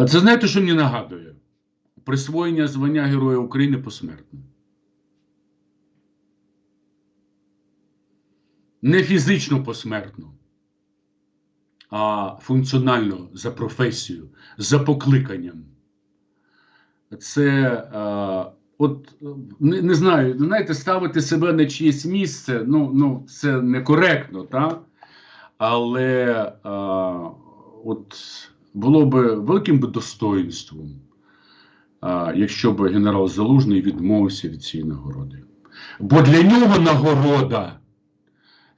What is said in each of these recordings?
А це знаєте, що мені нагадує? Присвоєння звання Героя України посмертно. Не фізично посмертно, а функціонально за професію, за покликанням. Це, е, от, не, не знаю, знаєте, ставити себе на чиєсь місце, ну, ну це некоректно, так? Але е, от було би великим би достоїнством, якщо б генерал Залужний відмовився від цієї нагороди. Бо для нього нагорода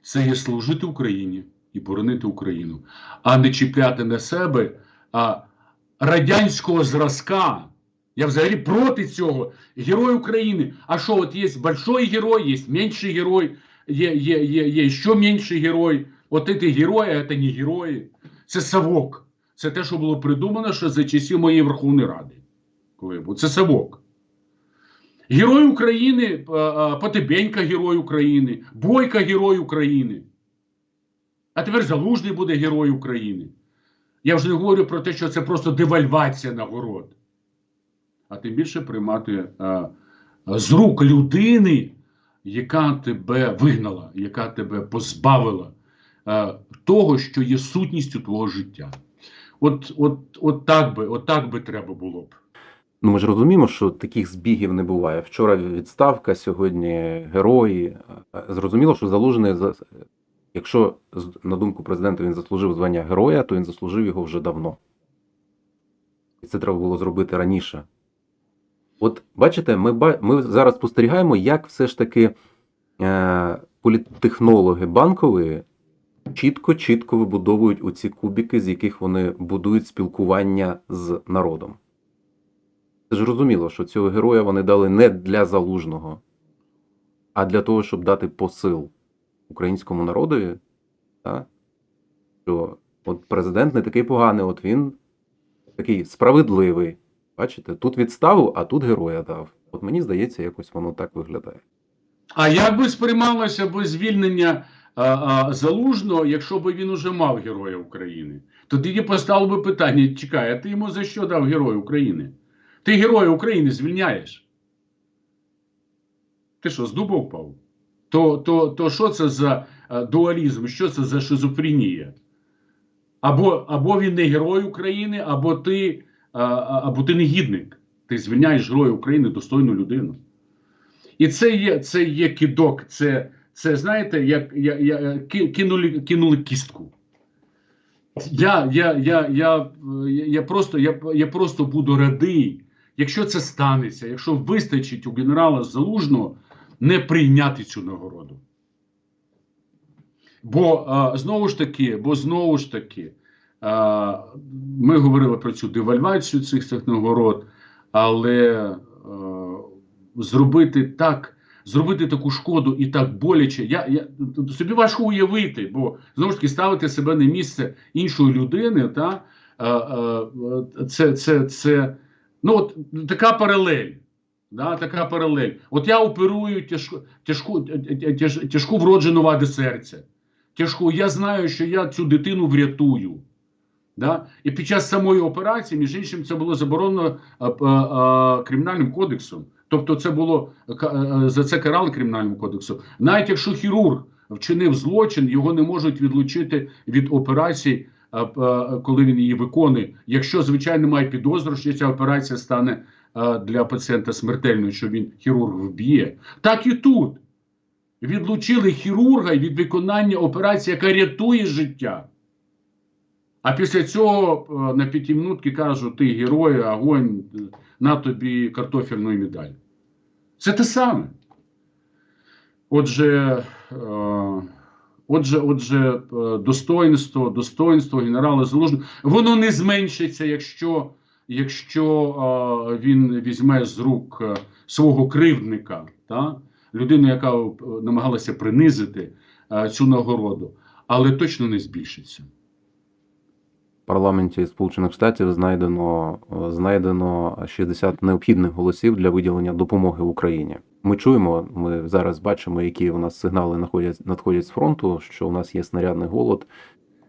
це є служити Україні і боронити Україну, а не чіпляти на себе а, радянського зразка. Я взагалі проти цього. Герой України. А що, от є большой герой, є менший герой, є, є, є, є ще менший герой. От ці герої, а це не герої. Це совок. Це те, що було придумано ще за часів моєї Верховної Ради. Коли був. Це совок. Герой України, а, а, Потебенька Герой України, Бойка Герой України. А тепер Залужний буде Герой України. Я вже не говорю про те, що це просто девальвація нагород. А тим більше приймати а, з рук людини, яка тебе вигнала, яка тебе позбавила а, того, що є сутністю твого життя. От, от, от, так би, от так би треба було б. Ну, ми ж розуміємо, що таких збігів не буває. Вчора відставка, сьогодні герої. Зрозуміло, що залужений, за- якщо на думку президента він заслужив звання героя, то він заслужив його вже давно. І це треба було зробити раніше. От бачите, ми, ми зараз спостерігаємо, як все ж таки е, політтехнологи банкові чітко-чітко вибудовують оці кубики, з яких вони будують спілкування з народом. Це ж розуміло, що цього героя вони дали не для залужного, а для того, щоб дати посил українському народові. Та? Що от президент не такий поганий, от він такий справедливий. Бачите, тут відставу, а тут героя дав. От мені здається, якось воно так виглядає. А як би сприймалося б звільнення залужного, якщо б він уже мав Героя України? Тоді поставив би питання: чекай, а ти йому за що дав Герой України? Ти Героя України звільняєш? Ти що, з дуба впав? То, то, то що це за дуалізм? Що це за шизофренія? Або, або він не герой України, або ти, або ти негідник. Ти звільняєш Героя України достойну людину. І це є, це є кидок, це, це знаєте, як я, я, ки- кинули, кинули кістку. Я, я, я, я, е, я, просто, я, я просто буду радий, якщо це станеться, якщо вистачить у генерала Залужного не прийняти цю нагороду. Бо а, знову ж таки, бо знову ж таки, ми говорили про цю девальвацію цих цих нагород, але зробити так, зробити таку шкоду і так боляче. Я, я собі важко уявити, бо знову ж таки ставити себе на місце іншої людини, та а, а, це, це, це ну от така паралель. Да, така паралель. От я оперую тяжку, тяжку, тяж, тяжку вроджену вади серця. Тяжку, я знаю, що я цю дитину врятую. Да? І під час самої операції, між іншим, це було заборонено а, а, а, кримінальним кодексом. Тобто, це було е, за це карали кримінальним кодексом. Навіть якщо хірург вчинив злочин, його не можуть відлучити від операції, а, коли він її виконує. Якщо, звичайно, має підозру, що ця операція стане для пацієнта смертельною, що він хірург вб'є. Так і тут. Відлучили хірурга від виконання операції, яка рятує життя. А після цього е, на п'ятиминутки кажуть, ти герой, огонь, на тобі картофельну медаль. Це те саме. Отже, е, отже, отже, е, достоинство, достоинство генерала Залужного, воно не зменшиться, якщо, якщо він візьме з рук свого кривдника, та? людину, яка намагалася принизити цю нагороду, але точно не збільшиться. Парламенті Сполучених Штатів знайдено, е, знайдено 60 необхідних голосів для виділення допомоги Україні. Ми чуємо, ми зараз бачимо, які у нас сигнали надходять, надходять з фронту, що у нас є снарядний голод.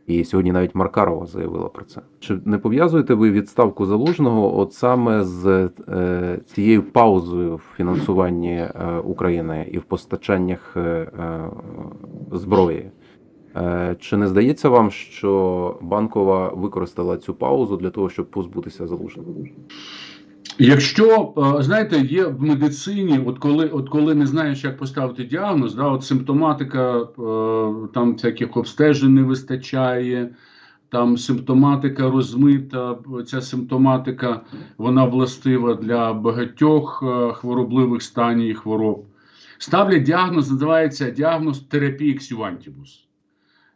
І сьогодні навіть Маркарова заявила про це. Чи не пов'язуєте ви відставку залужного от саме з е, цією паузою в фінансуванні е, України і в постачаннях е, е, зброї? Е, чи не здається вам, що банкова використала цю паузу для того, щоб позбутися залужного? Якщо е, знаєте, є в медицині, от коли, от коли не знаєш, як поставити діагноз, да, от симптоматика е, там всяких обстежень не вистачає, там симптоматика розмита. Ця симптоматика вона властива для багатьох хворобливих станів і хвороб. Ставлять діагноз, називається діагноз терапії ксювантібус.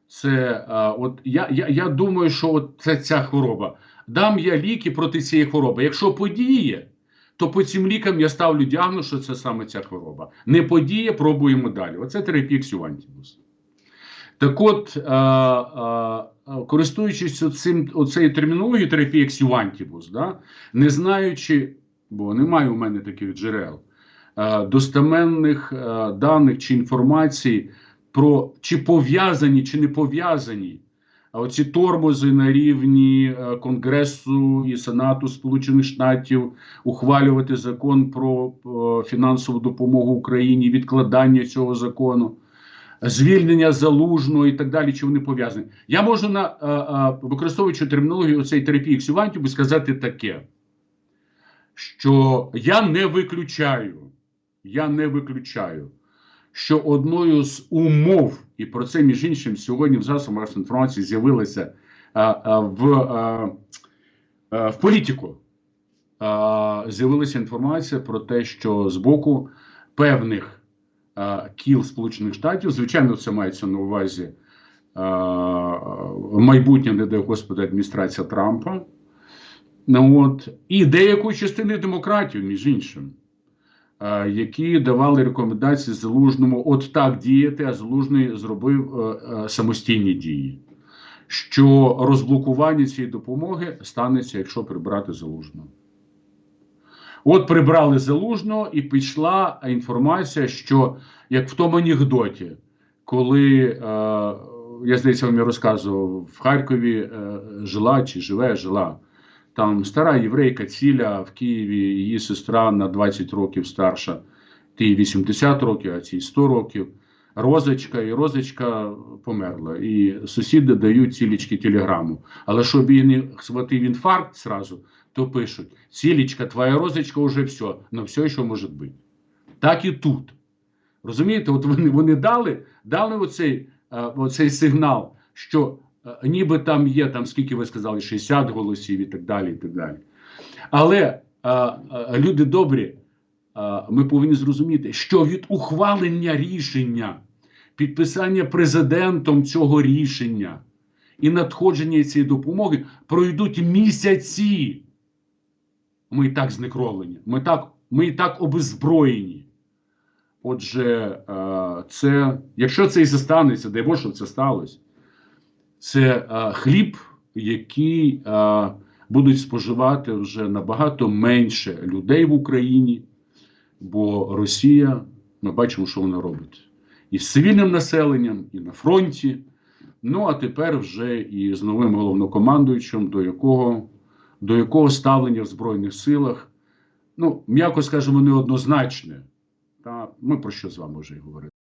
Це е, от я, я, я думаю, що от це ця хвороба. Дам я ліки проти цієї хвороби. Якщо подіє, то по цим лікам я ставлю діагноз, що це саме ця хвороба. Не подіє, пробуємо далі. Оце терапія ксювантібус. Так от, е, е, користуючись цим, оцею термінологією терапія ксювантібус, да, не знаючи, бо немає у мене таких джерел, е, достеменних е, даних чи інформації про чи пов'язані, чи не пов'язані оці тормози на рівні е, Конгресу і Сенату Сполучених Штатів ухвалювати закон про е, фінансову допомогу Україні, відкладання цього закону, звільнення залужного і так далі, чи вони пов'язані. Я можу на е, використовуючи термінологію цієї терапії ксювантів, сказати таке, що я не виключаю, я не виключаю що одною з умов, і про це між іншим сьогодні в засобах інформації з'явилося а, а, в, а, в політику. З'явилася інформація про те, що з боку певних кіл Сполучених Штатів, звичайно, це мається на увазі майбутня, не дай Господи, адміністрація Трампа. Ну, от, і деякої частини демократів, між іншим е, які давали рекомендації залужному от так діяти, а залужний зробив е, е, самостійні дії. Що розблокування цієї допомоги станеться, якщо прибрати залужного. От прибрали залужного, і пішла інформація, що як в тому анекдоті, коли е, я здається, вам я розказував, в Харкові е, жила чи живе, жила там стара єврейка ціля в Києві, її сестра на 20 років старша, тій 80 років, а цій 100 років. Розочка, і розочка померла. І сусіди дають цілічки телеграму. Але щоб він схватив інфаркт зразу, то пишуть: Цілічка, твоя розочка вже все, но все, що може бути. Так і тут. Розумієте, от вони вони дали дали оцей, е, оцей сигнал, що ніби там є, там скільки ви сказали, 60 голосів і так далі. і так далі. Але а, а, люди добрі, ми повинні зрозуміти, що від ухвалення рішення, підписання президентом цього рішення і надходження цієї допомоги пройдуть місяці. Ми і так знекровлені, ми, так, ми і так обезброєні. Отже, е, це, якщо це і застанеться, дай Боже, щоб це сталося, це е, хліб, який е, будуть споживати вже набагато менше людей в Україні, бо Росія, ми бачимо, що вона робить і з цивільним населенням, і на фронті. Ну а тепер вже і з новим головнокомандуючим, до якого, до якого ставлення в Збройних силах, ну, м'яко скажемо, неоднозначне. Та ми про що з вами вже і говорили.